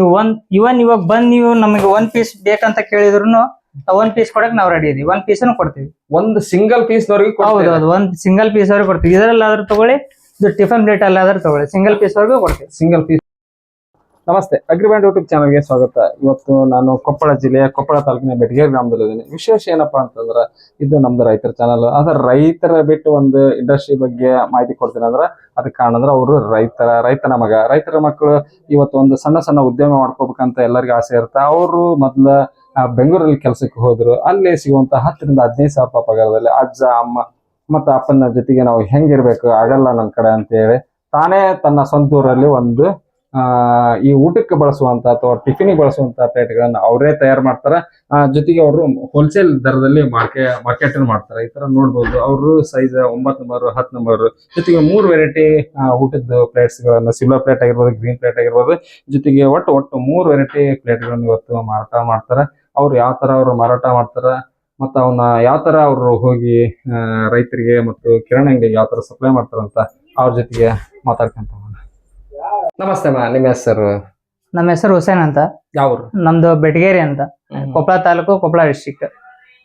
ನೀವು ಒಂದ್ ಇವನ್ ಇವಾಗ ಬಂದ್ ನೀವು ನಮಗೆ ಒನ್ ಪೀಸ್ ಬೇಕಂತ ಕೇಳಿದ್ರು ಒನ್ ಪೀಸ್ ಕೊಡಕ್ ನಾವ್ ರೆಡಿ ಇದೀವಿ. ಒಂದ್ ಪೀಸ್ ಕೊಡ್ತೀವಿ. ಒಂದು ಸಿಂಗಲ್ ಪೀಸ್ ಹೌದು ಹೌದು ಒಂದ್ ಸಿಂಗಲ್ ಪೀಸ್ ಅವ್ರಿಗೆ ಕೊಡ್ತೀವಿ. ಇದರಲ್ಲಾದ್ರೂ ತಗೊಳ್ಳಿ ಇದು ಟಿಫನ್ ಪ್ಲೇಟ್ ಅಲ್ಲಾದ್ರೂ ತಗೊಳ್ಳಿ. ಸಿಂಗಲ್ ಪೀಸ್ ವರ್ಗೂ ಕೊಡ್ತೀವಿ. ಸಿಂಗಲ್ ಪೀಸ್ ನಮಸ್ತೆ ಅಗ್ರಿಬ್ಯಾಂಡ್ ಯೂಟ್ಯೂಬ್ ಚಾನಲ್ಗೆ ಸ್ವಾಗತ. ಇವತ್ತು ನಾನು ಕೊಪ್ಪಳ ಜಿಲ್ಲೆಯ ಕೊಪ್ಪಳ ತಾಲೂಕಿನ ಬೆಟಗೇರಿ ಗ್ರಾಮದಲ್ಲಿದ್ದೀನಿ ವಿಶೇಷ ಏನಪ್ಪಾ ಅಂತಂದ್ರೆ, ಇದು ನಮ್ದು ರೈತರ ಚಾನಲ್ ಆದ್ರೆ ರೈತರ ಬಿಟ್ಟು ಒಂದು ಇಂಡಸ್ಟ್ರಿ ಬಗ್ಗೆ ಮಾಹಿತಿ ಕೊಡ್ತೀನಿ ಅಂದ್ರೆ, ಅದಕ್ಕೆ ಕಾರಣ ಅಂದ್ರೆ ಅವರು ರೈತರ, ರೈತನ ಮಗ. ರೈತರ ಮಕ್ಕಳು ಇವತ್ತು ಒಂದು ಸಣ್ಣ ಸಣ್ಣ ಉದ್ಯಮ ಮಾಡ್ಕೋಬೇಕಂತ ಎಲ್ಲರಿಗೂ ಆಸೆ ಇರುತ್ತೆ. ಅವರು ಮೊದ್ಲ ಬೆಂಗಳೂರಲ್ಲಿ ಕೆಲಸಕ್ಕೆ ಹೋದ್ರು. ಅಲ್ಲಿ ಸಿಗುವಂತ ಹತ್ತರಿಂದ ಹದಿನೈದು ಸಾವಿರ ರೂಪಾಯಿ ಪಗಾರದಲ್ಲಿ ಅಜ್ಜ, ಅಮ್ಮ ಮತ್ತೆ ಅಪ್ಪನ ಜೊತೆಗೆ ನಾವು ಹೆಂಗಿರ್ಬೇಕು, ಆಗಲ್ಲ ನನ್ನ ಕಡೆ ಅಂತ ಹೇಳಿ ತಾನೇ ತನ್ನ ಸ್ವಂತ ಊರಲ್ಲಿ ಒಂದು ಈ ಊಟಕ್ಕೆ ಬಳಸುವಂತ ಅಥವಾ ಟಿಫಿನ್ ಬಳಸುವಂತ ಪ್ಲೇಟ್ಗಳನ್ನ ಅವರೇ ತಯಾರು ಮಾಡ್ತಾರೆ. ಜೊತೆಗೆ ಅವರು ಹೋಲ್ಸೇಲ್ ದರದಲ್ಲಿ ಮಾರ್ಕೆ ಮಾರ್ಕೆಟ್ ಮಾಡ್ತಾರೆ. ಈ ತರ ನೋಡ್ಬೋದು. ಅವರು ಸೈಜ್ ಒಂಬತ್ತು ನಂಬರ್ ಹತ್ತು ನಂಬರ್ ಜೊತೆಗೆ ಮೂರು ವೆರೈಟಿ ಊಟದ ಪ್ಲೇಟ್ಸ್ ಗಳನ್ನ ಸಿಲ್ವರ್ ಪ್ಲೇಟ್ ಆಗಿರ್ಬೋದು ಗ್ರೀನ್ ಪ್ಲೇಟ್ ಆಗಿರ್ಬೋದು, ಜೊತೆಗೆ ಒಟ್ಟು ಒಟ್ಟು ಮೂರು ವೆರೈಟಿ ಪ್ಲೇಟ್ಗಳನ್ನ ಇವತ್ತು ಮಾರಾಟ ಮಾಡ್ತಾರೆ. ಅವ್ರು ಯಾವ ತರ ಅವರು ಮಾರಾಟ ಮಾಡ್ತಾರ ಮತ್ತು ಅವನ್ನ ಯಾವ ತರ ಅವರು ಹೋಗಿ ರೈತರಿಗೆ ಮತ್ತು ಕಿರಾಣಿ ಅಂಗಡಿಗೆ ಯಾವ ತರ ಸಪ್ಲೈ ಮಾಡ್ತಾರಂತ ಅವ್ರ ಜೊತೆಗೆ ಮಾತಾಡ್ಕೊಂತ. ನಮಸ್ತೆ ಮಾ ನಿಮ್ಮ ಹೆಸರು? ನಮ್ಮ ಹೆಸರು ಹುಸೇನ್ ಅಂತ. ಯಾವ್ರು? ನಮ್ದು ಬೆಟಗೇರಿ ಅಂತ. ಕೊಪ್ಪಳ ತಾಲೂಕು ಕೊಪ್ಪಳ ಡಿಸ್ಟಿಕ್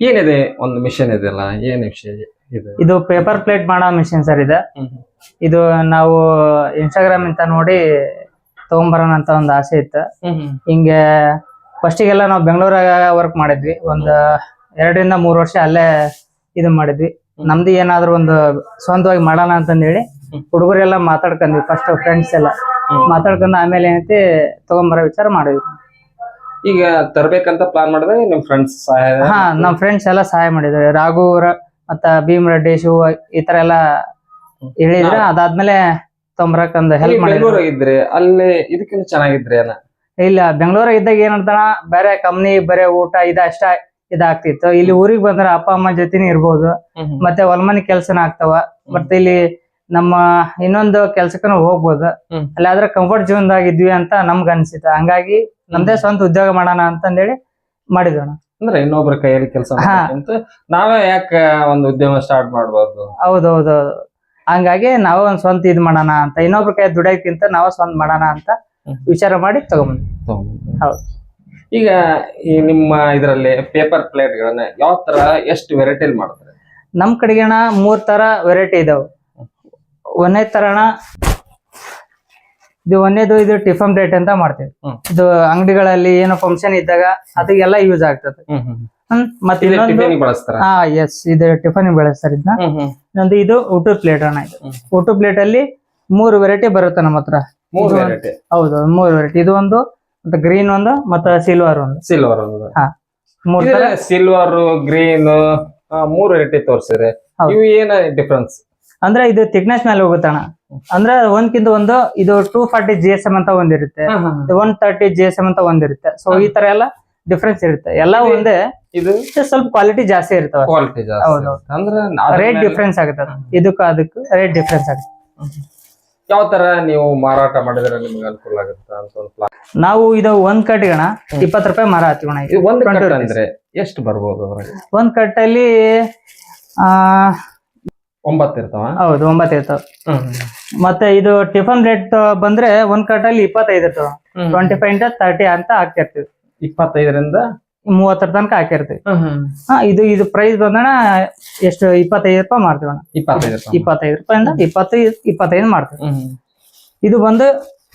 ಏನಿದೆ? ಒಂದು ಮಿಷನ್ ಇದೆಯಲ್ಲ ಏನ್ ವಿಷಯ ಇದೆ? ಇದು ಪೇಪರ್ ಪ್ಲೇಟ್ ಮಾಡೋ ಮಿಷಿನ್ ಸರ್ ಇದೆ. ಇದು ನಾವು ಇನ್ಸ್ಟಾಗ್ರಾಮ್ ಅಂತ ನೋಡಿ ತಗೊಂಬರೋಣ ಅಂತ ಒಂದು ಆಸೆ ಇತ್ತು. ಹಿಂಗೆ ಫಸ್ಟಿಗೆಲ್ಲ ನಾವು ಬೆಂಗಳೂರಾಗ ವರ್ಕ್ ಮಾಡಿದ್ವಿ. ಒಂದು ಎರಡರಿಂದ ಮೂರು ವರ್ಷ ಅಲ್ಲೇ ಇದು ಮಾಡಿದ್ವಿ. ನಮ್ದು ಏನಾದ್ರು ಒಂದು ಸ್ವಂತವಾಗಿ ಮಾಡೋಣ ಅಂತಂದೇಳಿ ಹೇಳಿ ಹುಡುಗರೆಲ್ಲ ಮಾತಾಡ್ಕೊಂಡ್ವಿ ಫಸ್ಟ್ ಫ್ರೆಂಡ್ಸ್ ಎಲ್ಲ. ಮಾತಾಡ್ಕೊಂಡು ಆಮೇಲೆ ಏನೈತಿ ತಗೊಂಬರೋ ವಿಚಾರ ಮಾಡಿದ್ವಿ. ಈಗ ತರಬೇಕಂತ ಪ್ಲಾನ್ ಮಾಡಿದ್ರೆ ನಿಮ್ ಫ್ರೆಂಡ್ಸ್ ಸಹಾಯ ಹಾ ನಮ್ ಫ್ರೆಂಡ್ಸ್ ಎಲ್ಲ ಸಹಾಯ ಮಾಡಿದ್ರು ರಾಘು ಮತ್ತ ಭೀಮ್ ರೆಡ್ಡಿ ಶಿವ ಈ ತರ ಎಲ್ಲ ಹೇಳಿದ್ರ ಅದಾದ್ಮೇಲೆ ತೊಂಬರಕ್ ಒಂದು ಹೆಲ್ಪ್ ಮಾಡಿದ್ರು. ಇದ್ರೆ ಅಲ್ಲಿ ಇದಕ್ಕಿಂತ ಚೆನ್ನಾಗಿದ್ರೆ ಇಲ್ಲ ಬೆಂಗಳೂರಾಗ ಇದ್ದಾಗ ಏನಂತಾನ ಬೇರೆ ಕಂಪ್ನಿ ಬರೇ ಊಟ ಇದ ಅಷ್ಟ ಇದಾಗ್ತಿತ್ತು. ಇಲ್ಲಿ ಊರಿಗೆ ಬಂದ್ರೆ ಅಪ್ಪ ಅಮ್ಮ ಜೊತೆನೇ ಇರ್ಬೋದು. ಮತ್ತೆ ಹೊಲ್ಮನಿ ಕೆಲ್ಸನ ಆಗ್ತಾವ. ಮತ್ತೆ ಇಲ್ಲಿ ನಮ್ಮ ಇನ್ನೊಂದು ಕೆಲ್ಸಕ್ಕೂ ಹೋಗ್ಬೋದು. ಅಲ್ಲಾದ್ರೆ ಅಲ್ಲಿ ಆದ್ರೆ ಕಂಫರ್ಟ್ ಜೀವನ್ದಾಗ ಇದ್ವಿ ಅಂತ ನಮ್ಗ ಅನ್ಸಿತ್ತು ಹಂಗಾಗಿ ನಮ್ದೇ ಸ್ವಂತ ಉದ್ಯೋಗ ಮಾಡೋಣ ಅಂತಂದೇಳಿ ಹೇಳಿ ಅಣ್ಣ. ಅಂದ್ರೆ ಇನ್ನೊಬ್ರ ಕೈಯಲ್ಲಿ ಕೆಲಸ ನಾವೇ ಯಾಕೆ ಒಂದು ಉದ್ಯಮ ಸ್ಟಾರ್ಟ್ ಮಾಡಬಾರ್ದು? ಹೌದೌದು. ಹಂಗಾಗಿ ನಾವು ಒಂದ್ ಸ್ವಂತ ಇದ್ ಮಾಡೋಣ ಅಂತ ಇನ್ನೊಬ್ರ ಕೈ ದುಡಿಯೋಕ್ಕಿಂತ ನಾವು ಸ್ವಂತ ಮಾಡೋಣ ಅಂತ ವಿಚಾರ ಮಾಡಿ ತಗೊಂಬಂದ್ವಿ. ಹೌದು. ಈಗ ಈ ನಿಮ್ಮ ಇದರಲ್ಲಿ ಪೇಪರ್ ಪ್ಲೇಟ್ ಗಳನ್ನ ಯಾವ ತರ ಎಷ್ಟು ವೆರೈಟಿಲಿ ಮಾಡ್ತಾರೆ? ನಮ್ ಕಡೆಗೆ ಮೂರ್ ತರ ವೆರೈಟಿ ಇದಾವ. ಒಂದೇ ತರಣ ಇದು ಒಂದೇದು ಇದು ಟಿಫನ್ ಪ್ಲೇಟ್ ಅಂತ ಮಾಡ್ತೀವಿ. ಇದು ಅಂಗಡಿಗಳಲ್ಲಿ ಏನೋ ಫಂಕ್ಷನ್ ಇದ್ದಾಗ ಅದಕ್ಕೆಲ್ಲ ಯೂಸ್ ಆಗ್ತದೆ. ಮತ್ತೆ ಇನ್ನೊಂದು ಟಿಫಿನ್ ಬಳಸ್ತಾರ? ಹಾ ಎಸ್ ಇದು ಟಿಫನ್ ಬೆಳೆಸ್ತಾರೆ ಇದನ್ನ. ಇನ್ನೊಂದು ಇದು ಊಟದ ಪ್ಲೇಟ್ ಅಣ್ಣ ಇದು. ಊಟದ ಪ್ಲೇಟ್ ಅಲ್ಲಿ ಮೂರು ವೆರೈಟಿ ಬರುತ್ತೆ ನಮ್ಮ ಹತ್ರ. ಮೂರು ವೆರೈಟಿ ಹೌದು ಮೂರು ವೆರೈಟಿ ಇದು ಒಂದು ಮತ್ತೆ ಗ್ರೀನ್ ಒಂದು ಮತ್ತೆ ಸಿಲ್ವರ್ ಒಂದು. ಸಿಲ್ವರ್ ಮೂರ್ ತರ. ಸಿಲ್ವರ್ ಗ್ರೀನ್ ಮೂರು ವೆರೈಟಿ ತೋರಿಸಿದ್ರೆ. ಇವು ಏನ ಡಿಫ್ರೆನ್ಸ್ ಅಂದ್ರೆ ಇದು ಥಿಕ್ನೆಸ್ ಮೇಲೆ ಹೋಗುತ್ತಣ್ಣ ಅಂದ್ರೆ ಒಂದ್ಕಿಂತ ಒಂದು ಇದು two forty G S M ಅಂತ ಒಂದಿರುತ್ತೆ. One thirty G S M ಅಂತ ಒಂದಿರುತ್ತೆ. ಸೊ ಈ ತರ ಎಲ್ಲ ಡಿಫ್ರೆನ್ಸ್ ಇರುತ್ತೆ. ಎಲ್ಲ ಒಂದೇ ಇದು ಸ್ವಲ್ಪ ಕ್ವಾಲಿಟಿ ಜಾಸ್ತಿ ಇರ್ತವೆ ಕ್ವಾಲಿಟಿ ಜಾಸ್ತಿ ಹೌದು. ಇರುತ್ತೆ. ಅಂದ್ರೆ ರೇಟ್ ಡಿಫ್ರೆನ್ಸ್ ಆಗುತ್ತೆ ಇದಕ್ಕೂ ಅದಕ್ಕೆ ರೇಟ್ ಡಿಫ್ರೆನ್ಸ್ ಆಗುತ್ತೆ. ಯಾವ ತರ ನೀವು ಮಾರಾಟ ಮಾಡಿದ್ರೆ ನಿಮ್ಗೆ ಅನುಕೂಲ ಆಗುತ್ತೆ? ಅಂತ ಒಂದು ಪ್ಲಾನ್ ನಾವು ಇದು ಒಂದ್ ಕಟ್ಟಿಗಣ ಇಪ್ಪತ್ತು ರೂಪಾಯಿ ಮರ ಹತ್ತಿವಣ ಇದು ಒಂದ್ 20 ಕಟ್ ಅಂದ್ರೆ ಎಷ್ಟು ಬರ್ಬೋದು ಒಂದ್ ಕಟ್ಟಲ್ಲಿ ಆ ಒಂಬತ್ತು ಇರ್ತಾವ? ಹೌದು ಒಂಬತ್ತು ಇರ್ತಾವ. ಮತ್ತೆ ಇದು ಟಿಫನ್ ರೇಟ್ ಬಂದ್ರೆ ಒಂದ್ ಕಟ್ಟಲ್ಲಿ ಇಪ್ಪತ್ತೈದು ಇರ್ತಾವ. ಟ್ವೆಂಟಿ ಫೈವ್ ಇಂದ ತರ್ಟಿ ಅಂತ ಹಾಕಿರ್ತೀವಿ ಇಪ್ಪತ್ತೈದರಿಂದ? ಮೂವತ್ತರ ತನಕ ಹಾಕಿರ್ತೀವಿ. ಹಾ ಇದು ಇದು ಪ್ರೈಸ್ ಬಂದಣ ಎಷ್ಟು ಇಪ್ಪತ್ತೈದು ರೂಪಾಯಿ ಮಾಡ್ತೀವಿ ಅಣ್ಣ ಇಪ್ಪತ್ತೈದು. ಇಪ್ಪತ್ತೈದು ರೂಪಾಯಿಂದ ಇಪ್ಪತ್ತೈದು ಇಪ್ಪತ್ತೈದು ಮಾಡ್ತೀವಿ. ಇದು ಬಂದು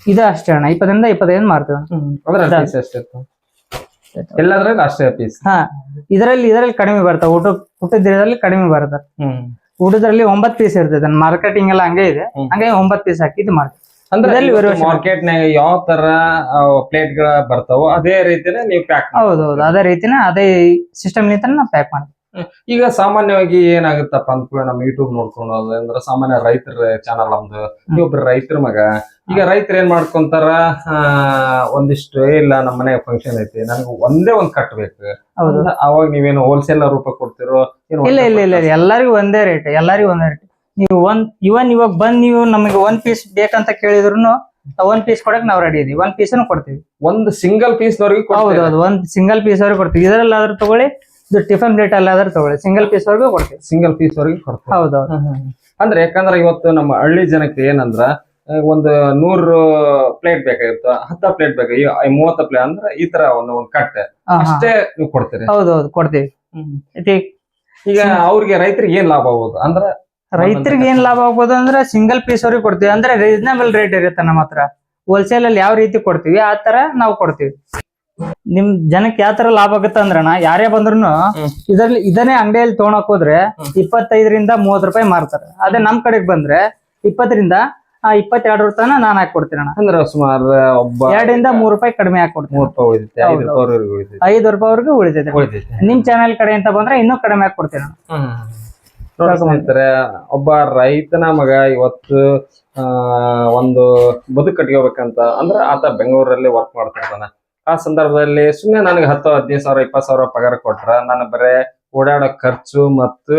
ಇದು ಅಷ್ಟೇ ಅಣ್ಣ ಇಪ್ಪತ್ತರಿಂದ ಇಪ್ಪತ್ತೈದು ಮಾಡ್ತೀವಿ ಎಲ್ಲದ್ರಲ್ಲಿ ಅಷ್ಟೇ ಪೀಸ್ ಹಾ ಇದರಲ್ಲಿ ಇದರಲ್ಲಿ ಕಡಿಮೆ ಬರ್ತಾವ. ಊಟ ಊಟದ ಇದರಲ್ಲಿ ಕಡಿಮೆ ಬರುತ್ತೆ ಹ್ಮ್. ಊಟದಲ್ಲಿ ಒಂಬತ್ ಪೀಸ್ ಇರ್ತದೆ. ಮಾರ್ಕೆಟಿಂಗ್ ಎಲ್ಲ ಹಂಗೆ ಇದೆ. ಹಂಗೆ ಒಂಬತ್ ಪೀಸ್ ಹಾಕಿ ಇದು ಮಾಡ್ತೀವಿ. ಅಂದ್ರೆ ಮಾರ್ಕೆಟ್ ನಾಗ ಯಾವ ತರ ಪ್ಲೇಟ್ಗಳ ಬರ್ತಾವೋ ಅದೇ ರೀತಿನೇ ನೀವು ಪ್ಯಾಕ್ ಹೌದು ಹೌದು ಅದೇ ರೀತಿನ ಅದೇ ಸಿಸ್ಟಮ್ ನಿಂತ ನಾವು ಪ್ಯಾಕ್ ಮಾಡ್ತೀವಿ. ಈಗ ಸಾಮಾನ್ಯವಾಗಿ ಏನಾಗುತ್ತಪ್ಪ ಅಂದ್ಕೂಡ ನಮ್ಮ ಯೂಟ್ಯೂಬ್ ನೋಡ್ಕೊಂಡು ಅಂದ್ರೆ ಸಾಮಾನ್ಯ ರೈತರ ಚಾನಲ್ ನಮ್ದು. ಇನ್ನೊಬ್ರು ರೈತರ ಮಗ. ಈಗ ರೈತರು ಏನ್ ಮಾಡ್ಕೊಂತಾರ? ಒಂದಿಷ್ಟು "ಏ, ಇಲ್ಲ ನಮ್ಮ ಮನೆ ಫಂಕ್ಷನ್ ಐತಿ. ನನಗೆ ಒಂದೇ ಒಂದ್ ಕಟ್ಬೇಕು ಅವಾಗ ನೀವೇನು ಹೋಲ್ಸೇಲ್ ರೂಪ ಕೊಡ್ತಿರೋ? ಇಲ್ಲ ಇಲ್ಲ ಇಲ್ಲ? ಎಲ್ಲರಿಗೂ ಒಂದೇ ರೇಟ್ ಎಲ್ಲರಿಗೂ ಒಂದೇ ರೇಟ್ ನೀವು ಒಂದ್ ಇವನ್ ಇವಾಗ ಬಂದ್ ನೀವು ನಮಗೆ ಒಂದ್ ಪೀಸ್ ಬೇಕಂತ ಕೇಳಿದ್ರು ಒಂದ್ ಪೀಸ್ ಕೊಡಕ್ ನಾವ್ ರೆಡಿ ಇದೀವಿ. ಒಂದ್ ಪೀಸ್ ಕೊಡ್ತೀವಿ. ಒಂದ್ ಸಿಂಗಲ್ ಪೀಸ್ ಹೌದು ಹೌದು ಒಂದ್ ಸಿಂಗಲ್ ಪೀಸ್ ಅವ್ರಿಗೆ ಕೊಡ್ತೀವಿ. ಇದರಲ್ಲಾದ್ರೂ ತಗೊಳ್ಳಿ. ಇದು ಟಿಫನ್ ಪ್ಲೇಟ್ ಆದ್ರೆ ತಗೊಳ್ಳಿ. ಸಿಂಗಲ್ ಪೀಸ್ ವರ್ಗೂ ಕೊಡ್ತೀವಿ. ಸಿಂಗಲ್ ಪೀಸ್ ವರೆಗೂ ಕೊಡ್ತೀವಿ. ಹೌದು ಹೌದು ಅಂದ್ರೆ ಯಾಕಂದ್ರೆ ಇವತ್ತು ನಮ್ಮ ಹಳ್ಳಿ ಜನಕ್ಕೆ ಏನಂದ್ರ ಒಂದು ನೂರು ಪ್ಲೇಟ್ ಬೇಕಾಗಿತ್ತು ಹತ್ತ ಪ್ಲೇಟ್ ಬೇಕು ಈ ಈ ಮೂವತ್ತ ಪ್ಲೇಟ್ ಅಂದ್ರೆ ಈ ತರ ಒಂದು ಒಂದು ಕಟ್ ಹಾ, ಹಾ. ಅಷ್ಟೇ ನೀವು ಕೊಡ್ತೀರಿ. ಹೌದೌದು ಕೊಡ್ತೀವಿ. ಈಗ ಅವ್ರಿಗೆ ರೈತರಿಗೆ ಏನ್ ಲಾಭ ಆಗ್ಬೋದು? ಅಂದ್ರ ರೈತರಿಗೆ ಏನ್ ಲಾಭ ಆಗ್ಬೋದು ಅಂದ್ರೆ ಸಿಂಗಲ್ ಪೀಸ್ ಅವ್ರಿಗೆ ಕೊಡ್ತೀವಿ. ಅಂದ್ರೆ ರೀಸನಬಲ್ ರೇಟ್ ಇರುತ್ತೆ ನಮ್ಮ ಹತ್ರ. ಹೋಲ್ಸೇಲ್ ಅಲ್ಲಿ ಯಾವ ರೀತಿ ಕೊಡ್ತೀವಿ ಆ ತರ ನಾವು ಕೊಡ್ತೀವಿ. ನಿಮ್ ಜನಕ್ಕೆ ಯಾವ ತರ ಲಾಭ ಆಗುತ್ತೆ ಅಂದ್ರಣ ಯಾರೇ ಬಂದ್ರು ಇದರಲ್ಲಿ ಇದನ್ನೇ ಅಂಗಡಿಯಲ್ಲಿ ತೊಗೊಳಕ್ ಹೋದ್ರೆ. ಇಪ್ಪತ್ತೈದರಿಂದ ಮೂವತ್ ರೂಪಾಯಿ ಮಾರ್ತಾರೆ. ಅದೇ ನಮ್ ಕಡೆಗೆ ಬಂದ್ರೆ ಇಪ್ಪತ್ತರಿಂದ ಇಪ್ಪತ್ತೆರಡು ರೂಪಾಯಿ ನಾನು ಹಾಕೊಡ್ತೀನಿ ಅಣ್ಣ. ಅಂದ್ರ ಸುಮಾರು ಒಬ್ಬ ಎರಡರಿಂದ ಮೂರು ರೂಪಾಯಿ ಕಡಿಮೆ ಹಾಕೊಡ್ತೀನಿ ಮೂರ್ ರೂಪಾಯಿ ಉಳಿದೈತೆ ಐದು. ರೂಪಾಯಿವರೆಗೂ ಉಳಿದೈತೆ ಐದು ರೂಪಾಯಿವರೆಗೂ ಉಳಿತೈತೆ. ಉಳಿದೈತೆ ನಿಮ್ ಚಾನೆಲ್ ಕಡೆ ಅಂತ ಬಂದ್ರೆ ಇನ್ನೂ ಕಡಿಮೆ ಹಾಕೊಡ್ತೀನಿ ಅಣ್ಣ. ನೋಡಿ ಸ್ನೇಹಿತರೆ ಒಬ್ಬ ರೈತನ ಮಗ ಇವತ್ತು ಒಂದು ಬದುಕು ಕಟ್ಕೋಬೇಕಂತ ಅಂದ್ರೆ ಆತ ಬೆಂಗಳೂರಲ್ಲಿ ವರ್ಕ್ ಮಾಡ್ತಿರ್ತಾನ ಆ ಸಂದರ್ಭದಲ್ಲಿ ಸುಮ್ಮನೆ ನನಗೆ ಹತ್ತು, ಹದಿನೈದು ಸಾವಿರ, ಇಪ್ಪತ್ತು ಸಾವಿರ ಪಗಾರ ಕೊಟ್ರ ನಾನು ಬರೇ ಓಡಾಡೋ ಖರ್ಚು ಮತ್ತು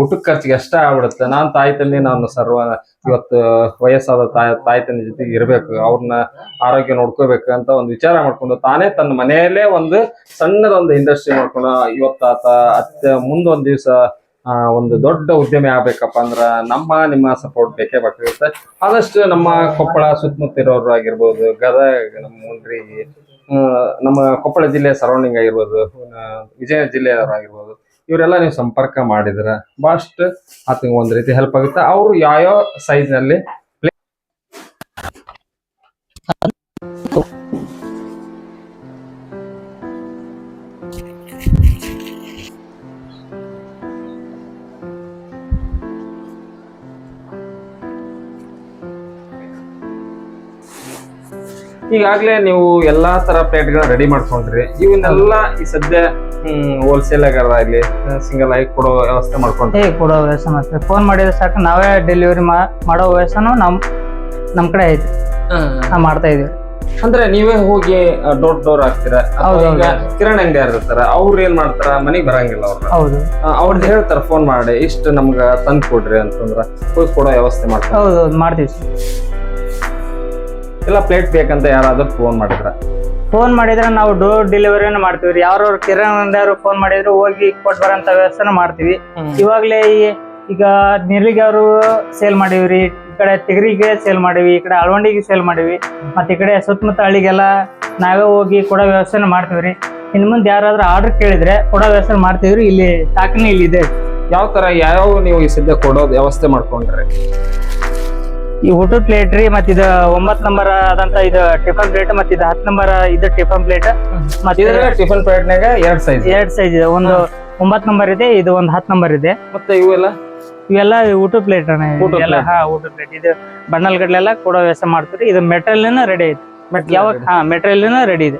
ಊಟದ ಖರ್ಚಿಗೆ ಅಷ್ಟೇ ಆಗ್ಬಿಡುತ್ತೆ. ನಾನ್ ತಾಯಿ ತಂದೆ, ನಾನು ಸರ್ವ, ಇವತ್ತು ವಯಸ್ಸಾದ ತಾಯಿ ತಾಯಿ ತಂದೆ ಜೊತೆಗೆ ಇರಬೇಕು, ಅವ್ರನ್ನ ಆರೋಗ್ಯ ನೋಡ್ಕೋಬೇಕು ಅಂತ ಒಂದು ವಿಚಾರ ಮಾಡ್ಕೊಂಡು ತಾನೇ ತನ್ನ ಮನೆಯಲ್ಲೇ ಒಂದು ಸಣ್ಣದೊಂದು ಇಂಡಸ್ಟ್ರಿ ಮಾಡ್ಕೊಂಡು ಇವತ್ತಾತ ಅತ್ತ ಮುಂದೊಂದ್ ದಿವಸ ಒಂದು ದೊಡ್ಡ ಉದ್ಯಮಿ ಆಗ್ಬೇಕಪ್ಪ ಅಂದ್ರ ನಮ್ಮ, ನಿಮ್ಮ ಸಪೋರ್ಟ್ ಬೇಕೇ ಬೇಕಾಗುತ್ತೆ. ಆದಷ್ಟು ನಮ್ಮ ಕೊಪ್ಪಳ ಸುತ್ತಮುತ್ತ ಇರೋರು ಆಗಿರ್ಬೋದು, ಗದಗ, ನಮ್ಮ ಮುಂಡ್ರಿ ನಮ್ಮ ಕೊಪ್ಪಳ ಜಿಲ್ಲೆ ಸರೌಂಡಿಂಗ್ ಆಗಿರ್ಬೋದು ವಿಜಯ ಜಿಲ್ಲೆಯವರಾಗಿರ್ಬೋದು, ಇವರೆಲ್ಲ ನೀವು ಸಂಪರ್ಕ ಮಾಡಿದ್ರ ಬಹಳಷ್ಟು ಆತಂಗ ಒಂದ್ ರೀತಿ ಹೆಲ್ಪ್ ಆಗುತ್ತೆ. ಅವರು ಯಾವ್ಯಾವ ಸೈಜ್ ಈಗಾಗ್ಲೇ ನೀವು ಎಲ್ಲಾ ತರ ಪ್ಲೇಟ್ಗಳನ್ನ ರೆಡಿ ಮಾಡ್ಕೊಂಡ್ರಿ. ಇವನ್ನೆಲ್ಲ ಈ ಸದ್ಯ ಹೋಲ್ಸೇಲ್ ಆಗಲಿ ಸಿಂಗಲ್ ಆಗಿ ಕೊಡೋ ವ್ಯವಸ್ಥೆ ಮಾಡ್ಕೊಂಡ್ರಿ. ಕೊಡೋ ವ್ಯವಸ್ಥೆ ಮಾಡ್ತೀವಿ. ಫೋನ್ ಮಾಡಿದ್ರೆ ಸಾಕು ನಾವೇ ಡೆಲಿವರಿ ಮಾಡೋ ವ್ಯವಸ್ಥೆನೂ ನಮ್ ನಮ್ ಕಡೆ ಐತಿ. ನಾವು ಮಾಡ್ತಾ ಇದೀವಿ. ಅಂದ್ರೆ ನೀವೇ ಹೋಗಿ ಡೋರ್ ಡೋರ್ ಹಾಕ್ತೀರಾ? ಈಗ ಕಿರಣ್ ಅಂಗಡಿ ಇರ್ತಾರ ಅವ್ರು ಏನ್ ಮಾಡ್ತಾರ? ಮನೆಗ್ ಬರಂಗಿಲ್ಲ ಅವ್ರ ಹೌದು. ಅವ್ರದ್ದು ಹೇಳ್ತಾರ ಫೋನ್ ಮಾಡಿ ಇಷ್ಟು ನಮ್ಗ ತಂದ್ ಕೊಡ್ರಿ ಅಂತಂದ್ರ ಹೋಗಿ ಕೊಡೋ ವ್ಯವಸ್ಥೆ ಮಾಡ್ತಾರ ಹೌದು ಹೌದು ಮಾಡ್ತೀವಿ. ಎಲ್ಲ ಪ್ಲೇಟ್ ಬೇಕಂತ ಯಾರಾದ್ರೂ ಫೋನ್ ಮಾಡಿದ್ರ? ಫೋನ್ ಮಾಡಿದ್ರೆ ನಾವು ಡೋರ್ ಡೆಲಿವರಿನ ಮಾಡ್ತೀವಿ ಯಾರು ಕಿರಾಣಿಯವರು ಫೋನ್ ಮಾಡಿದ್ರು ಹೋಗಿ ಕೊಟ್ಟು ಬರೋಂಥ ವ್ಯವಸ್ಥೆನ ಮಾಡ್ತೀವಿ. ಇವಾಗಲೇ ಈಗ ನಿರ್ಲಿಗೆ ಅವರು ಸೇಲ್ ಮಾಡಿವ್ರಿ ಈ ಕಡೆ ತಿಗರಿಗೆ ಸೇಲ್ ಮಾಡಿವಿ ಈ ಕಡೆ ಅಳವಂಡಿಗೆ ಸೇಲ್ ಮಾಡಿವಿ. ಮತ್ತೆ ಈ ಕಡೆ ಸುತ್ತಮುತ್ತ ಹಳ್ಳಿಗೆಲ್ಲ ನಾವೇ ಹೋಗಿ ಕೊಡೋ ವ್ಯವಸ್ಥೆನ ಮಾಡ್ತೀವಿ ರೀ. ಇನ್ನು ಮುಂದೆ ಯಾರಾದ್ರೂ ಆರ್ಡರ್ ಕೇಳಿದ್ರೆ ಕೊಡೋ ವ್ಯವಸ್ಥೆ ಮಾಡ್ತೀವಿ ರೀ. ಇಲ್ಲಿ ಸಾಕಿನ ಇಲ್ಲಿ ಇದೆ. ಯಾವ ತರ ಯಾವ ನೀವು ಈ ಸದ್ಯ ಕೊಡೋ ವ್ಯವಸ್ಥೆ ಮಾಡ್ಕೊಂಡ್ರಿ? ಈ ಊಟದ ಪ್ಲೇಟ್ ರೀ ಮತ್ತೆ ಇದು ಒಂಬತ್ ನಂಬರ್ ಆದಂತ ಇದು ಟಿಫನ್ ಪ್ಲೇಟ್ ಮತ್ತೆ ಇದು ಹತ್ ನಂಬರ್ ಇದು ಟಿಫನ್ ಪ್ಲೇಟ್ ಮತ್ತೆ ಟಿಫನ್ ಪ್ಲೇಟ್ನಾಗ ಎರಡ್ ಸೈಜ್ ಎರಡ್ ಸೈಜ್ ಇದೆ. ಒಂದು ಒಂಬತ್ ನಂಬರ್ ಇದೆ ಇದು ಒಂದು ಹತ್ ನಂಬರ್ ಇದೆ. ಮತ್ತೆ ಇವೆಲ್ಲ? ಇವೆಲ್ಲ ಊಟ ಪ್ಲೇಟ್ ಅಣ್ಣ ಊಟದ ಹಾ ಊಟ ಪ್ಲೇಟ್ ಇದು ಬಣ್ಣಲ್ ಗಡ್ಲೆಲ್ಲ ಕೊಡೋ ವ್ಯವಸ್ಥೆ ಮಾಡ್ತೀರಿ ಇದು ಮೆಟೀರಿಯಲ್ ರೆಡಿ ಐತಿ ಯಾವಾಗ ಹಾ ಮೆಟೀರಿಯಲ್ ರೆಡಿ ಇದೆ.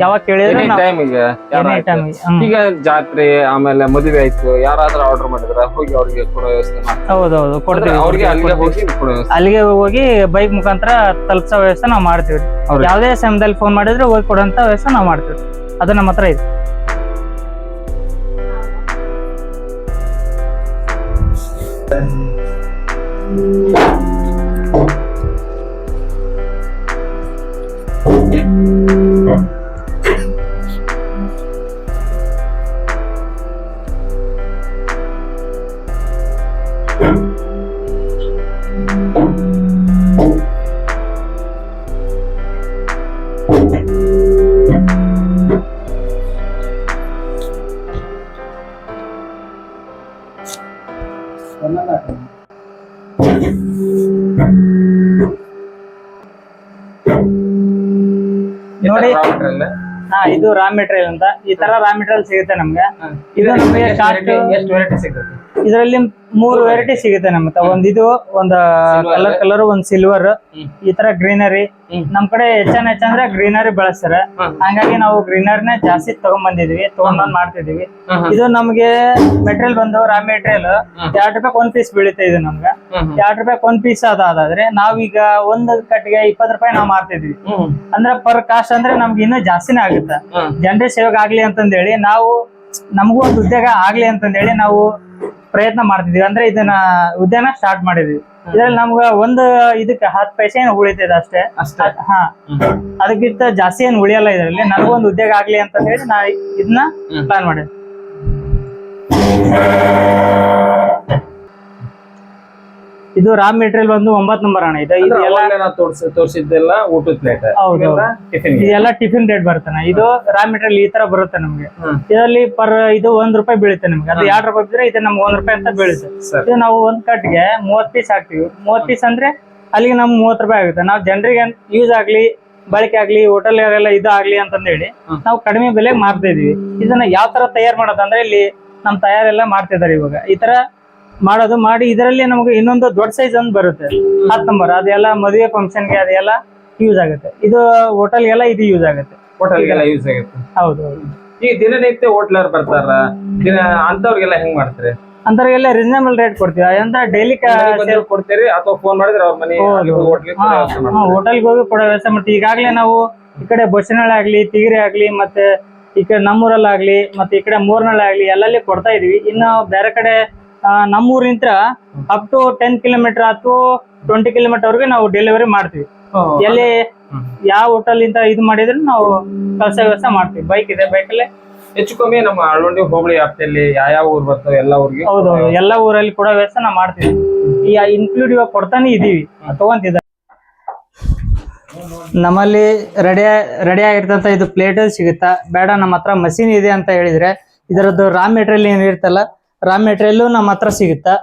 ಯಾವಾಗ ಕೇಳಿದ್ರೆ ನಾವು ಟೈಮ್ ಈಗ ಯಾರ್ ಆಯ್ತು? ಟೈಮ್ ಈಗ ಜಾತ್ರೆ ಆಮೇಲೆ ಮದುವೆ ಆಯ್ತು ಯಾರಾದ್ರೂ ಆರ್ಡರ್ ಮಾಡಿದ್ರ? ಹೋಗಿ ಅವ್ರಿಗೆ ಕೊಡೋ ವ್ಯವಸ್ಥೆ ಮಾಡ್ತೀವಿ ಹೌದೌದು ಅಂದ್ರೆ ಕೊಡ್ತೀವಿ ಅವ್ರಿಗೆ ಅಲ್ಲಿಗೆ ಹೋಗಿ ಕೊಡೋ ವ್ಯವಸ್ಥೆ. ಅಲ್ಲಿಗೆ ಹೋಗಿ ಬೈಕ್ ಮುಖಾಂತರ ತಲುಪಿಸೋ ವ್ಯವಸ್ಥೆ ನಾವು ಮಾಡ್ತೀವಿ. ಯಾವುದೇ ಸಮಯದಲ್ಲಿ ಫೋನ್ ಮಾಡಿದ್ರೆ ಹೋಗಿ ಕೊಡೋಂತ ವ್ಯವಸ್ಥೆ ನಾವು ಮಾಡ್ತೀವಿ. ಅದು ನಮ್ಮ ಹತ್ರ ಇದೆ. ಇದು ರಾ ಮೆಟೀರಿಯಲ್ ಅಂತ. ಈ ತರ ರಾ ಮೆಟೀರಿಯಲ್ ಸಿಗುತ್ತೆ ನಮ್ಗೆ. ಇದು ನಮಗೆ ಎಷ್ಟು ವೆರೈಟಿ ಸಿಗುತ್ತೆ? ಇದರಲ್ಲಿ ಮೂರು ವೆರೈಟಿ ಸಿಗುತ್ತೆ ನಮ್ಮ ಒಂದ್ ಇದು ಒಂದ್ ಕಲರ್ ಕಲರ್ ಒಂದ್ ಸಿಲ್ವರ್ ಈ ತರ ಗ್ರೀನರಿ. ನಮ್ ಕಡೆ ಹೆಚ್ಚಾನ ಹೆಚ್ಚಂದ್ರೆ ಗ್ರೀನರಿ ಬಳಸ್ತಾರ. ಹಂಗಾಗಿ ನಾವು ಗ್ರೀನರಿನ ಜಾಸ್ತಿ ತಗೊಂಡ್ ಬಂದಿದ್ವಿ ತಗೊಂಡ್ ಬಂದ್ ಮಾಡ್ತಿದೀವಿ. ಇದು ನಮ್ಗೆ ಮೆಟೀರಿಯಲ್ ಬಂದು ರಾ ಮೆಟೀರಿಯಲ್. ಎರಡ್ ರೂಪಾಯಿ ಒಂದ್ ಪೀಸ್ ಬೀಳುತ್ತೆ ಇದು ನಮ್ಗೆ. ಎರಡ್ ರೂಪಾಯಿ ಒಂದ್ ಪೀಸ್ ಅದಾದ್ರೆ ನಾವೀಗ ಒಂದ್ ಕಟ್ಟಿಗೆ ಇಪ್ಪತ್ ರೂಪಾಯಿ ನಾವ್ ಮಾರ್ತಿದ್ವಿ ಅಂದ್ರೆ ಪರ್ ಕಾಸ್ಟ್ ಅಂದ್ರೆ ನಮ್ಗೆ ಇನ್ನೂ ಜಾಸ್ತಿನೇ ಆಗುತ್ತೆ ಹ್ಮ್. ಜನರೇ ಸೇವೆಗೆ ಆಗ್ಲಿ ಅಂತಂದೇಳಿ ನಾವು ನಮಗೂ ಒಂದು ಉದ್ಯೋಗ ಆಗ್ಲಿ ಅಂತಂದೇಳಿ ನಾವು ಪ್ರಯತ್ನ ಮಾಡ್ತಿದ್ವಿ. ಅಂದ್ರೆ ಇದನ್ನ ಉದ್ಯಾನ ಸ್ಟಾರ್ಟ್ ಮಾಡಿದ್ವಿ. ಇದ್ರಲ್ಲಿ ನಮ್ಗ ಒಂದು ಇದಕ್ಕೆ ಹತ್ತು ಪೈಸೆ ಏನು ಉಳಿತದೆ ಅಷ್ಟೇ. ಹಾ. ಅದಕ್ಕಿಂತ ಜಾಸ್ತಿ ಏನು ಉಳಿಯಲ್ಲ ಇದರಲ್ಲಿ. ನನಗೊಂದು ಉದ್ಯೋಗ ಆಗ್ಲಿ ಅಂತ ಹೇಳಿ ನಾ ಇದನ್ನ ಪ್ಲಾನ್ ಮಾಡಿದ್ವಿ ಇದು ರಾ ಮೆಟೀರಿಯಲ್ ಬಂದು ಒಂಬತ್ ನಂಬರ್ ಅಣ್ಣ. ಇದು ತೋರಿಸಿದ್ದೆಲ್ಲ ಊಟದ ಪ್ಲೇಟ್ ಇದೆಲ್ಲ ಟಿಫಿನ್ ರೇಟ್ ಬರುತ್ತೆ ಇದು ರಾ ಮೆಟೀರಿಯಲ್ ಈ ತರ ಬರುತ್ತೆ ನಮ್ಗೆ. ಇದರಲ್ಲಿ ಪರ್ ಇದು ಒಂದ್ ರೂಪಾಯಿ ಬೀಳುತ್ತೆ ನಮ್ಗೆ. ಅದು ಎರಡ್ ರೂಪಾಯಿ ಬಿದ್ರೆ ಇದು ನಮ್ಗೆ ಒಂದ್ ರೂಪಾಯಿ ಅಂತ ಬೀಳುತ್ತೆ. ಇದು ನಾವು ಒಂದ್ ಕಟ್ಗೆ ಮೂವತ್ ಪೀಸ್ ಹಾಕ್ತಿವಿ. ಮೂವತ್ ಪೀಸ್ ಅಂದ್ರೆ ಅಲ್ಲಿಗೆ ನಮ್ಗೆ ಮೂವತ್ ರೂಪಾಯಿ ಆಗುತ್ತೆ. ನಾವು ಜನರಿಗೆ ಯೂಸ್ ಆಗ್ಲಿ ಬಳಕೆ ಆಗ್ಲಿ ಹೋಟೆಲ್ ಎಲ್ಲ ಇದು ಆಗ್ಲಿ ಅಂತಂದ ಹೇಳಿ ಹ್ಮ್. ನಾವು ಕಡಿಮೆ ಬೆಲೆಗೆ ಮಾರ್ತಾ ಇದೀವಿ. ಇದನ್ನ ಯಾವ ತರ ತಯಾರು ಮಾಡೋದಂದ್ರೆ ಇಲ್ಲಿ ನಮ್ ತಯಾರೆಲ್ಲ ಮಾಡ್ತಿದ್ದಾರೆ ಇವಾಗ. ಈ ತರ ಮಾಡೋದು ಮಾಡಿ ಇದರಲ್ಲಿ ನಮಗೆ ಇನ್ನೊಂದು ದೊಡ್ಡ ಸೈಜ್ ಒಂದು ಬರುತ್ತೆ. ಹತ್ತು ನಂಬರ್ ಅದೆಲ್ಲ ಮದುವೆ ಫಂಕ್ಷನ್ಗೆ ಅದೆಲ್ಲ ಯೂಸ್ ಆಗುತ್ತೆ. ಇದು ಹೋಟೆಲ್ಗೆಲ್ಲ ಇದು ಯೂಸ್ ಆಗುತ್ತೆ. ಹೋಟೆಲ್ಗೆಲ್ಲ ಯೂಸ್ ಆಗುತ್ತೆ. ಹೌದು ಈ ದಿನನಿತ್ಯ ಹೋಟ್ಲರ್ ಬರ್ತಾರ? ದಿನ ಅಂತವ್ರಿಗೆಲ್ಲ ಹೆಂಗ್ ಮಾಡ್ತಾರೆ? ಅಂತವ್ರಿಗೆಲ್ಲ ರೀಸನಬಲ್ ರೇಟ್ ಕೊಡ್ತೀವಿ. ಅಂತ ಡೈಲಿ ಕೊಡ್ತೀರಿ ಅಥವಾ ಫೋನ್ ಮಾಡಿದ್ರೆ ಅವ್ರ ಮನೆ ಹೋಟ್ಲಿಗೆ ಹೋಗಿ ಕೊಡೋ ವ್ಯವಸ್ಥೆ ಮಾಡ್ತೀವಿ. ಈಗಾಗಲೇ ನಾವು ಈ ಕಡೆ ಬಸವನಹಳ್ಳಿ ಆಗ್ಲಿ ತಿಗಿರಿ ಆಗ್ಲಿ ಮತ್ತೆ ಈ ಕಡೆ ನಮ್ಮೂರಲ್ಲಾಗ್ಲಿ ಮತ್ತೆ ಈ ಕಡೆ ಮೂರ್ನಳ್ಳಿ ಆಗ್ಲಿ ಎಲ್ಲಲ್ಲಿ ಕೊಡ್ತಾ ಇದೀವಿ. ಇನ್ನು ಬೇರೆ ಕಡೆ ಆ, ನಮ್ಮೂರಿಂತ್ರ ಅಪ್ ಟು ಟೆನ್ ಕಿಲೋಮೀಟರ್ ಅಥವಾ ಟ್ವೆಂಟಿ ಕಿಲೋಮೀಟರ್ ವರೆಗೆ ನಾವು ಡೆಲಿವರಿ ಮಾಡ್ತೀವಿ. ಎಲ್ಲಿ ಯಾವ ಹೋಟೆಲ್ ಇಂದ ಇದು ಮಾಡಿದ್ರು ನಾವು ಕೆಲಸ ವ್ಯವಸ್ಥೆ ಮಾಡ್ತೀವಿ. ಬೈಕ್ ಇದೆ ಬೈಕಲ್ಲೇ ಹೆಚ್ಚು ಕಮ್ಮಿ ನಮ್ಮ ಅಳವಂಡಿ ಹೋಬಳಿ ವ್ಯಾಪ್ತಿಯಲ್ಲಿ ಯಾವ ಯಾವ ಊರು ಬರ್ತಾವೆ ಎಲ್ಲ ಊರಿಗೆ? ಹೌದು ಎಲ್ಲ ಊರಲ್ಲಿ ಕೂಡ ವ್ಯವಸ್ಥೆ ನಾವು ಮಾಡ್ತೀವಿ. ಈ ಇನ್ಕ್ಲೂಡ್ ಇವಾಗ ಕೊಡ್ತಾನೆ ಇದೀವಿ. ತಗೊಂತಿದ್ದ ನಮ್ಮಲ್ಲಿ ರೆಡಿ ರೆಡಿ ಆಗಿರ್ತಂತ ಇದು ಪ್ಲೇಟ್ ಸಿಗುತ್ತಾ? ಬೇಡ ನಮ್ಮ ಹತ್ರ ಮಷೀನ್ ಇದೆ ಅಂತ ಹೇಳಿದ್ರೆ ಇದರದ್ದು ರಾ ಮೆಟೀರಿಯಲ್ ಏನಿರುತ್ತಲ್ಲ ರಾ ಮೆಟೀರಿಯಲ್ ನಮ್ಮ ಹತ್ರ ಸಿಗುತ್ತಾ?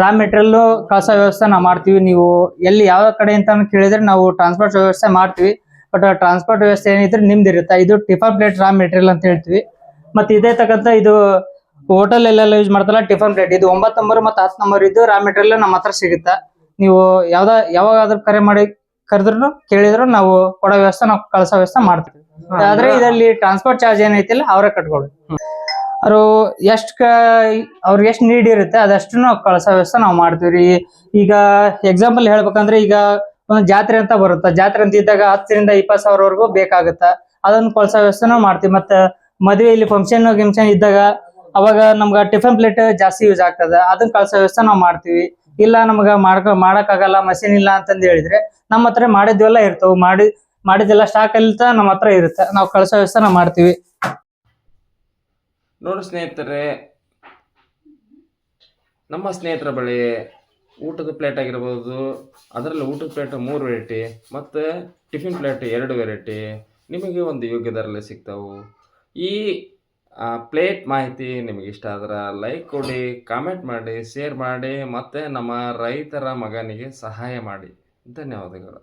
ರಾ ಮೆಟೀರಿಯಲ್ ಕಳ್ಸೋ ವ್ಯವಸ್ಥೆ ನಾವು ಮಾಡ್ತೀವಿ. ನೀವು ಎಲ್ಲಿ ಯಾವ ಕಡೆ ಅಂತ ಕೇಳಿದ್ರೆ ನಾವು ಟ್ರಾನ್ಸ್ಪೋರ್ಟ್ ವ್ಯವಸ್ಥೆ ಮಾಡ್ತೀವಿ. ಬಟ್ ಟ್ರಾನ್ಸ್ಪೋರ್ಟ್ ವ್ಯವಸ್ಥೆ ಏನಿದ್ರೆ ನಿಮ್ದು ಇರುತ್ತೆ. ಇದು ಟಿಫನ್ ಪ್ಲೇಟ್ ರಾ ಮೆಟೀರಿಯಲ್ ಅಂತ ಹೇಳ್ತೀವಿ. ಮತ್ತೆ ಇದೇ ತಕ್ಕಂತ ಇದು ಹೋಟೆಲ್ ಎಲ್ಲೆಲ್ಲ ಯೂಸ್ ಮಾಡ್ತಾರಲ್ಲ ಟಿಫನ್ ಪ್ಲೇಟ್ ಇದು ಒಂಬತ್ತು ನಂಬರ್ ಮತ್ತೆ ಹತ್ತು ನಂಬರ್ ಇದು ರಾ ಮೆಟೀರಿಯಲ್ ನಮ್ಮ ಹತ್ರ ಸಿಗುತ್ತಾ? ನೀವು ಯಾವ್ದ ಯಾವಾಗಾದ್ರೂ ಕರೆ ಮಾಡಿ ಕರೆದ್ರು ಕೇಳಿದ್ರು ನಾವು ಕೊಡೋ ವ್ಯವಸ್ಥೆ ನಾವು ಕಳ್ಸೋ ವ್ಯವಸ್ಥೆ ಮಾಡ್ತೀವಿ. ಆದ್ರೆ ಇದರಲ್ಲಿ ಟ್ರಾನ್ಸ್ಪೋರ್ಟ್ ಚಾರ್ಜ್ ಏನೈತಿಲ್ಲ ಅವರೇ ಕಟ್ಕೊಳ್ಬೇಕು ಅವರು ಎಷ್ಟ್ ಅವ್ರಿಗೆ ಎಷ್ಟು ನೀಡ್ ಇರುತ್ತೆ ಅದಷ್ಟು ನಾವು ಕಳ್ಸೋ ವ್ಯವಸ್ಥೆ ನಾವು ಮಾಡ್ತೀವಿ ರೀ ಈಗ ಎಕ್ಸಾಂಪಲ್ ಹೇಳ್ಬೇಕಂದ್ರೆ ಈಗ ಒಂದು ಜಾತ್ರೆ ಅಂತ ಬರುತ್ತೆ, ಜಾತ್ರೆ ಅಂತ ಇದ್ದಾಗ ಹತ್ತರಿಂದ ಇಪ್ಪತ್ತು ಸಾವಿರವರೆಗೂ ಬೇಕಾಗುತ್ತೆ, ಅದನ್ನ ಕಳ್ಸೋ ವ್ಯವಸ್ಥೆನೂ ಮಾಡ್ತೀವಿ. ಮತ್ತೆ ಮದುವೆ ಇಲ್ಲಿ ಫಂಕ್ಷನ್ ಗಿಂಕ್ಷನ್ ಇದ್ದಾಗ ಅವಾಗ ನಮ್ಗ ಟಿಫನ್ ಪ್ಲೇಟ್ ಜಾಸ್ತಿ ಯೂಸ್ ಆಗ್ತದ ಅದನ್ನ ಕಳ್ಸೋ ವ್ಯವಸ್ಥೆ ನಾವು ಮಾಡ್ತೀವಿ. ಇಲ್ಲ ನಮ್ಗೆ ಮಾಡ್ಕ, ಮಾಡಕ್ಕಾಗಲ್ಲ ಮಷಿನ್ ಇಲ್ಲ ಅಂತಂದ್ ಹೇಳಿದ್ರೆ ನಮ್ಮ ಹತ್ರ ಮಾಡಿದ್ವೆಲ್ಲ ಇರ್ತವೆ, ಮಾಡಿ, ಮಾಡಿದ್ದೆಲ್ಲ ಸ್ಟಾಕ್ ಅಲ್ಲಿ ನಮ್ಮ ಹತ್ರ ಇರುತ್ತೆ, ನಾವು ಕಳ್ಸೋ ವ್ಯವಸ್ಥೆ ಮಾಡ್ತೀವಿ. ನೋಡಿ ಸ್ನೇಹಿತರೆ, ನಮ್ಮ ಸ್ನೇಹಿತರ ಬಳಿ ಊಟದ ಪ್ಲೇಟ್ ಆಗಿರ್ಬೋದು, ಅದರಲ್ಲಿ ಊಟದ ಪ್ಲೇಟ್ ಮೂರು ವೆರೈಟಿ ಮತ್ತು ಟಿಫಿನ್ ಪ್ಲೇಟ್ ಎರಡು ವೆರೈಟಿ ನಿಮಗೆ ಒಂದು ಯೋಗ್ಯ ದರದಲ್ಲಿ ಸಿಗ್ತಾವೆ. ಈ ಪ್ಲೇಟ್ ಮಾಹಿತಿ ನಿಮಗೆ ಇಷ್ಟ ಆದ್ರೆ ಲೈಕ್ ಕೊಡಿ ಕಾಮೆಂಟ್ ಮಾಡಿ ಶೇರ್ ಮಾಡಿ, ಮತ್ತು ನಮ್ಮ ರೈತರ ಮಗನಿಗೆ ಸಹಾಯ ಮಾಡಿ. ಧನ್ಯವಾದಗಳು.